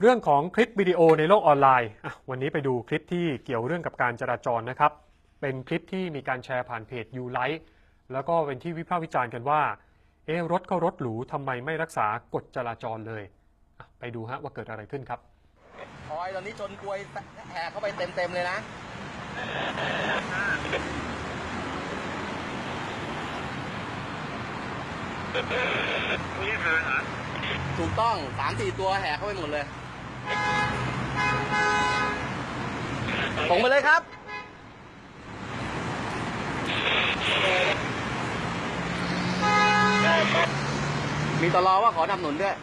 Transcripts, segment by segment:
เรื่องของคลิปวิดีโอในโลกออนไลน์วันนี้ไปดูคลิปที่เกี่ยวเรื่องกับการจราจรนะครับ เป็นคลิปที่มีการแชร์ผ่านเพจยูไลท์แล้วก็เป็นที่วิพากษ์วิจารณ์กันว่า เอะรถก็รถหรูทำไมไม่รักษากฎจราจรเลย ไปดูฮะว่าเกิดอะไรขึ้นครับออยตอนนี้ชนกลวยแห่เข้าไปเต็มๆเลยนะถูกต้องสามสี่ตัวแห่เข้าไปหมดเลย ตรงไปเลยครับ มีตลอว่าขอทำหนุนด้วย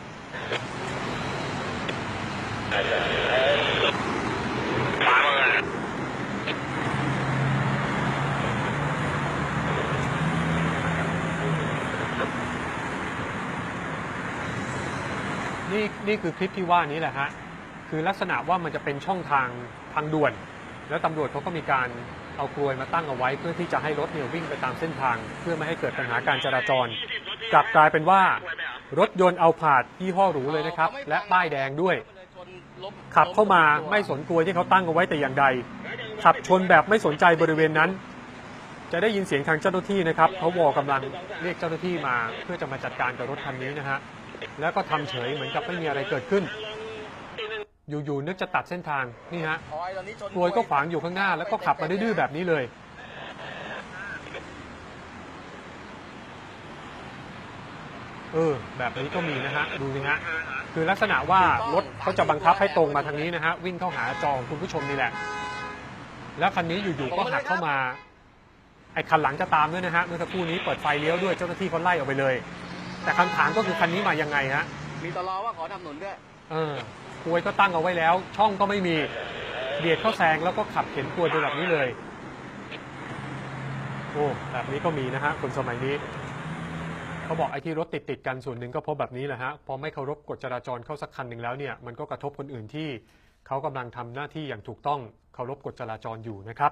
นี่นี่คือคลิปที่ว่านี้แหละฮะ คือลักษณะว่ามันจะเป็นช่องทางทางด่วน แล้วตำรวจเขาก็มีการเอากลวยมาตั้งเอาไว้ เพื่อที่จะให้รถเนี่ยวิ่งไปตามเส้นทาง เพื่อไม่ให้เกิดปัญหาการจราจร กลับกลายเป็นว่ารถยนต์เอาผาดยี่ห้อหรูเลยนะครับ และป้ายแดงด้วย ขับเข้ามาไม่สนกลวยที่เขาตั้งเอาไว้แต่อย่างใด ขับชนแบบไม่สนใจบริเวณนั้น จะได้ยินเสียงทางเจ้าหน้าที่นะครับเขาวอกำลังเรียกเจ้าหน้าที่มา เพื่อจะมาจัดการกับรถคันนี้นะฮะแล้วก็ทำเฉยเหมือนกับไม่มีอะไรเกิดขึ้น อยู่ๆนึกจะตัดเส้นทางนี่ฮะออยตอนนี้ชนกลวยก็ขวางอยู่ข้างหน้า แล้วก็ขับมาดื้อๆแบบนี้เลย เออ แบบนี้ก็มีนะฮะ ดูสิฮะ คือลักษณะว่ารถเขาจะบังคับให้ตรงมาทางนี้นะฮะ วิ่งเข้าหาจอของคุณผู้ชมนี่แหละ แล้วคันนี้อยู่ๆก็หักเข้ามาไอ้คันหลังจะตามด้วยนะฮะเมื่อสักครู่นี้เปิดไฟเลี้ยวด้วยเจ้าหน้าที่เขาไล่ออกไปเลย แต่คำถามก็คือคันนี้มายังไงฮะมีตลอว่าขอทำหนุนด้วยเออ กลวยก็ตั้งเอาไว้แล้ว ช่องก็ไม่มีเบียดเข้าแซงแล้วก็ขับเข็นกลวยไปแบบนี้เลย โอ้แบบนี้ก็มีนะฮะคนสมัยนี้เขาบอกไอ้ที่รถติดติดกันส่วนหนึ่งก็เพราะแบบนี้แหละฮะพอไม่เคารพกฎจราจรเข้าสักคันหนึ่งแล้วเนี่ยมันก็กระทบคนอื่นที่เขากำลังทำหน้าที่อย่างถูกต้องเคารพกฎจราจรอยู่นะครับ